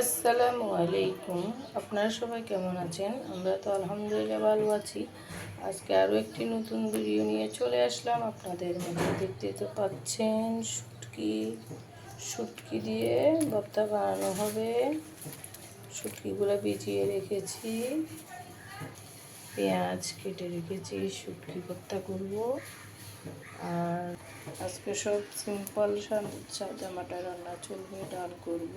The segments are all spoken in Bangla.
আসসালামু আলাইকুম। আপনারা সবাই কেমন আছেন? আমরা তো আলহামদুলিল্লাহ ভালো আছি। আজকে আরও একটি নতুন ভিডিও নিয়ে চলে আসলাম। আপনাদের মধ্যে দেখতে তো পাচ্ছেন, শুটকি। শুটকি দিয়ে ভর্তা বানানো হবে। শুটকিগুলো ভিজিয়ে রেখেছি। পেঁয়াজ কেটে রেখেছি, শুটকি ভর্তা করব। আর আজকে সব সিম্পল সাদা মাটা রান্না চলবে, ডাল করব।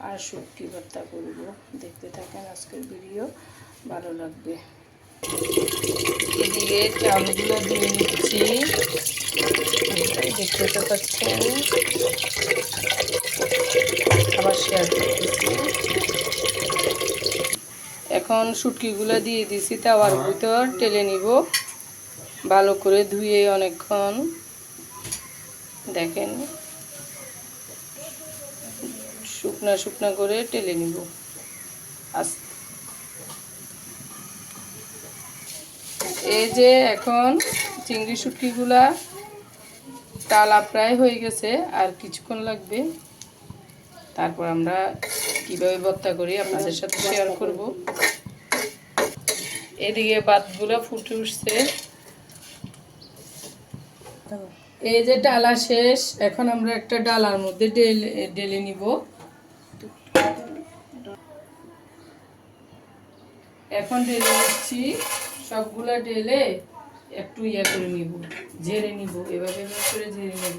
আর শুটকি ভর্তা করব। দেখতে থাকেন আজকের ভিডিও, ভালো লাগবে। এদিকে চালগুলো দিয়ে নিচ্ছি। দেখতে তো পাচ্ছেন। আবার শেয়ার করতেছি। এখন শুটকিগুলো দিয়ে দিছি, তাওয়ার ভিতর টেলে নিব। ভালো করে ধুয়ে অনেকক্ষণ। দেখেন শুকনা শুকনা করে টেলে নিব। আস্তে এই যে এখন চিংড়ি শুটকিগুলা টালা প্রায় হয়ে গেছে, আর কিছুক্ষণ লাগবে। তারপর আমরা কীভাবে ভর্তা করি আপনাদের সাথে শেয়ার করব। এদিকে ভাতগুলো ফুটে উঠছে। এই যে ডালা শেষ, এখন আমরা একটা ডালার মধ্যে ডেলে ডেলে নিব। এখন ডেলে নিচ্ছি। সবগুলা ডেলে একটু ইয়ে করে নিব, ঝেড়ে নিব, এভাবে করে ঝেড়ে নিব।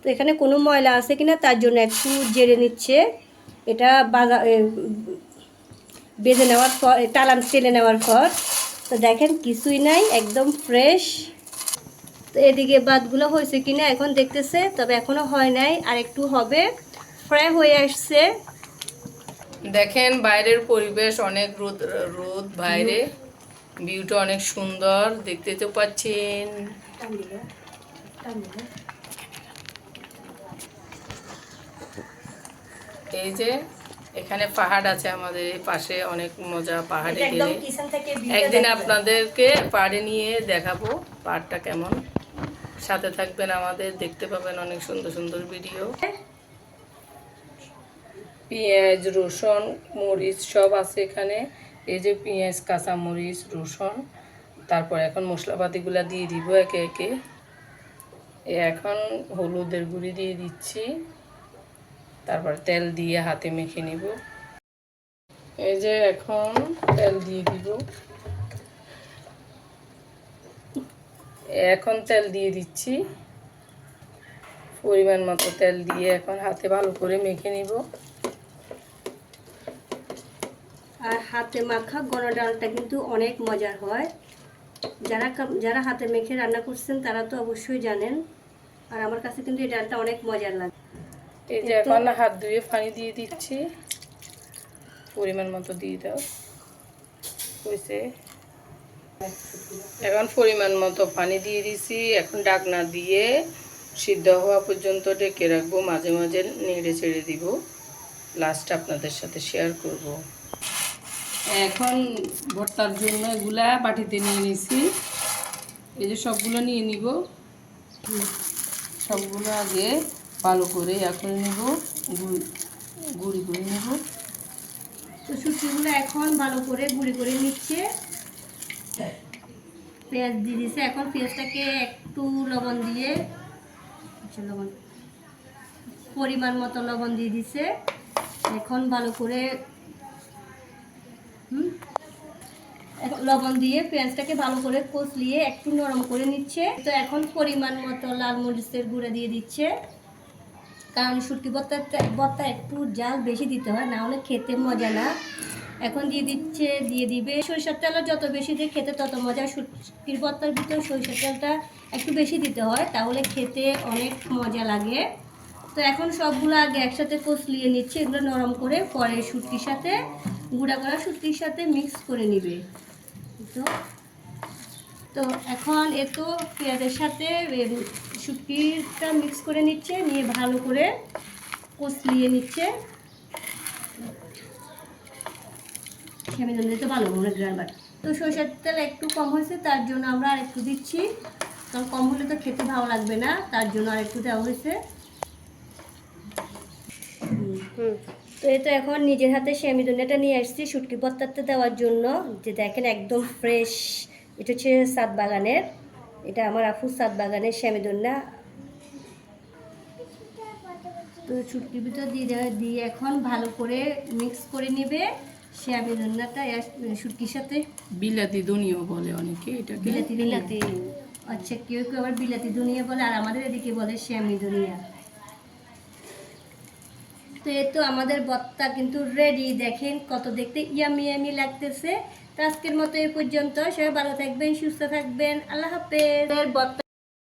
তো এখানে কোনো ময়লা আছে কিনা তার জন্য একটু জেরে নিচ্ছে। এটা বাজা বেঁধে নেওয়ার পর টালান টেলে নেওয়ার পর। তো দেখেন কিছুই নাই, একদম ফ্রেশ তো এদিকে বাদগুলো হয়েছে কিনা এখন দেখতেছে, তবে এখনও হয় নাই। আর একটু হবে। ফ্রাই হয়ে আসছে। দেখেন বাইরের পরিবেশ অনেক রোদ রোদ বাইরে। ভিউটা অনেক সুন্দর দেখতে তো পাচ্ছেন। এই যে এখানে পাহাড় আছে আমাদের এই পাশে অনেক মজা পাহাড়ে গেলে। একদিন আপনাদেরকে পাহাড়ে নিয়ে দেখাবো পাহাড়টা কেমন। সাথে থাকবেন আমাদের দেখতে পাবেন অনেক সুন্দর সুন্দর ভিডিও। পেঁয়াজ, রসুন, মরিচ সব আছে এখানে। এই যে পেঁয়াজ, কাঁচা মরিচ, রসুন, তারপর এখন মশলাপাতিগুলো দিয়ে দিব একে একে। এখন হলুদের গুঁড়ি দিয়ে দিচ্ছি। তারপর তেল দিয়ে হাতে মেখে নিব। এই যে এখন তেল দিয়ে দিব। এখন তেল দিয়ে দিচ্ছি। পরিমাণ মতো তেল দিয়ে এখন হাতে ভালো করে মেখে নিব। আর হাতে মাখা গলা ডালটা কিন্তু অনেক মজার হয়। যারা যারা হাতে মেখে রান্না করছেন তারা তো অবশ্যই জানেন। আর আমার কাছে কিন্তু এই ডালটা অনেক মজার লাগে। এই যে এখন হাত ধুয়ে পানি দিয়ে দিচ্ছি। পরিমাণ মতো দিয়ে দাও। হয়েছে। এখন পরিমাণ মতো পানি দিয়ে দিছি। এখন ডাকনা দিয়ে সিদ্ধ হওয়া পর্যন্ত ডেকে রাখব। মাঝে মাঝে নেড়ে ছেড়ে দিব। লাস্ট আপনাদের সাথে শেয়ার করব। এখন ভর্তার জন্য এগুলা বাটিতে নিয়ে নিছি। এই যে সবগুলো নিয়ে নিব। সবগুলো আগে ভালো করে ইয়া করে নেব, গুড়ি, গুঁড়ি করে নেব। তো সুতিগুলো এখন ভালো করে গুঁড়ি করে নিচ্ছে। পেঁয়াজ দিয়ে দিছে। এখন পেঁয়াজটাকে একটু লবণ দিয়ে আচ্ছা লবণ, পরিমাণ মতো লবণ দিয়ে দিছে। এখন ভালো করে হুম? এখন লবণ দিয়ে পেঁয়াজটাকে ভালো করে কষলিয়ে একটু নরম করে নিচ্ছে। তো এখন পরিমাণ মতো লাল মরিচের গুঁড়া দিয়ে দিচ্ছে। কারণ শুটকি ভর্তা ভর্তা একটু জাল বেশি দিতে হয়, না হলে খেতে মজা না। এখন দিয়ে দিচ্ছে, দিয়ে দিবে। সরিষার তেলও যত বেশি দিয়ে খেতে তত মজা। শুটকির ভর্তার ভিতরে সরিষার তেলটা একটু বেশি দিতে হয়, তাহলে খেতে অনেক মজা লাগে। তো এখন সবগুলো আগে একসাথে কষলিয়ে নিচ্ছে, এগুলো নরম করে পরে শুটকির সাথে গুঁড়া করা সুতির সাথে মিক্স করে নিবে। তো তো এখন এ তো পেঁয়াজের সাথে শুটকিটা মিক্স করে নিচ্ছে, নিয়ে ভালো করে কষলিয়ে নিচ্ছে। সেমিজন দিতে ভালো মনে গ্রানবার তো সরষের তেল একটু কম হয়েছে, তার জন্য আমরা আর একটু দিচ্ছি। তো কারণ কম হলে তো খেতে ভালো লাগবে না, তার জন্য আর একটু দেওয়া হয়েছে। হুম। তো তো এখন নিজের হাতে শ্যামি দুনিয়াটা নিয়ে আসছি শুটকি ভর্তাতে দেওয়ার জন্য। যে দেখেন একদম ফ্রেশ এটা হচ্ছে সাত বাগানের। এটা আমার আফু সাত বাগানের শ্যামি দুন্না তো শুটকির ভিতর দিয়ে দেওয়া দিয়ে এখন ভালো করে মিক্স করে নেবে শ্যামি দুন্নাটা শুটকির সাথে। বিলাতি দুনিয়াও বলে অনেকে এটা বিলাতি বিলাতি। আচ্ছা কেউ কেউ আবার বিলাতি দুনিয়া বলে আর আমাদের এদিকে বলে শ্যামি দুনিয়া। তো এ তো আমাদের বত্তা কিন্তু রেডি দেখেন কত দেখতে ইয়ামি ইয়ামি লাগতেছে। তো আজকের মতো এ পর্যন্ত। সবাই ভালো থাকবেন, সুস্থ থাকবেন। আল্লাহ হাফেজ। বত্তা